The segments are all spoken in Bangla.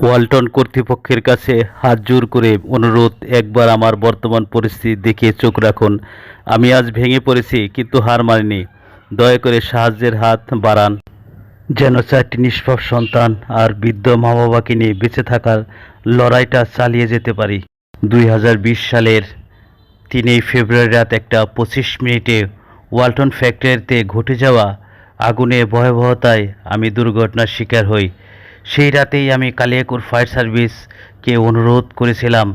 ওয়ালটন কর্তৃপক্ষের কাছে হাত জোর করে অনুরোধ, একবার আমার বর্তমান পরিস্থিতি দেখে চোখ রাখুন। আমি আজ ভেঙে পড়েছি, কিন্তু হার মানিনি। দয়া করে সাহায্যের হাত বাড়ান। যেন চারটি নিষ্পাপ সন্তান আর বৃদ্ধ মা বাবাকে নিয়ে বেঁচে থাকার লড়াইটা চালিয়ে যেতে পারি। দুই হাজার বিশ সালের তিনই ফেব্রুয়ারি রাত একটা পঁচিশ মিনিটে ওয়ালটন ফ্যাক্টরিতে ঘটে যাওয়া আগুনে ভয়াবহতায় আমি দুর্ঘটনার শিকার হই। সেই রাতেই আমি কালিয়াকুর ফায়ার সার্ভিসকে অনুরোধ করেছিলাম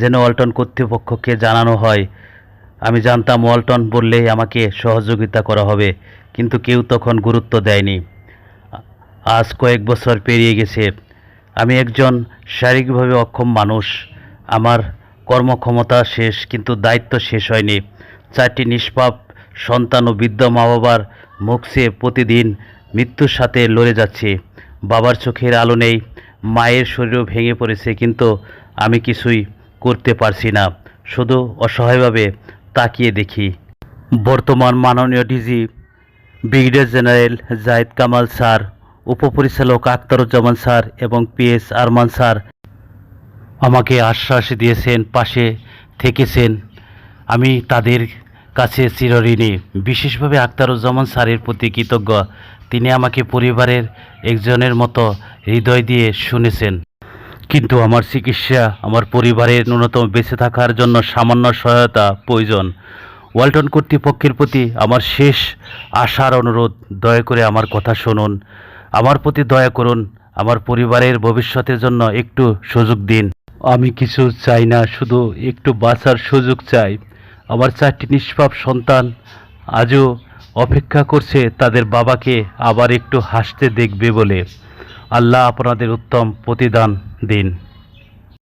যেন ওয়ালটন কর্তৃপক্ষকে জানানো হয়। আমি জানতাম ওয়ালটন বললেই আমাকে সহযোগিতা করা হবে, কিন্তু কেউ তখন গুরুত্ব দেয়নি। আজ কয়েক বছর পেরিয়ে গেছে। আমি একজন শারীরিকভাবে অক্ষম মানুষ। আমার কর্মক্ষমতা শেষ, কিন্তু দায়িত্ব শেষ হয়নি। চারটি নিষ্পাপ সন্তান ও বৃদ্ধ মা বাবার মুখ সে প্রতিদিন মৃত্যুর সাথে লড়ে যাচ্ছে। বাবার চোখের আলো নেই, মায়ের শরীরও ভেঙে পড়েছে, কিন্তু আমি কিছুই করতে পারছি না। শুধু অসহায়ভাবে তাকিয়ে দেখি। বর্তমান মাননীয় DG brigadier general Zayed Kamal sir, উপপরিচালক আখতারুজ্জামান স্যার এবং পিএস আরমান স্যার আমাকে আশ্বাস দিয়েছেন, পাশে থেকেছেন। আমি তাদের কাছে চিরঋণী। বিশেষভাবে আখতারুজ্জামান স্যারের প্রতি কৃতজ্ঞ। তিনি আমাকে পরিবারের একজনের মতো হৃদয় দিয়ে শুনেছেন। কিন্তু আমার চিকিৎসা আমার পরিবারের ন্যূনতম বেঁচে থাকার জন্য সামান্য সহায়তা প্রয়োজন। ওয়ালটন কর্তৃপক্ষের প্রতি আমার শেষ আশার অনুরোধ, দয়া করে আমার কথা শুনুন। আমার প্রতি দয়া করুন, আমার পরিবারের ভবিষ্যতের জন্য একটু সুযোগ দিন। আমি কিছু চাই না, শুধু একটু বাঁচার সুযোগ চাই। আমার চারটি নিষ্পাপ সন্তান আজও অপেক্ষা করছে তাদের বাবাকে আবার একটু হাসতে দেখবে বলে। আল্লাহ আপনাদের উত্তম প্রতিদান দিন।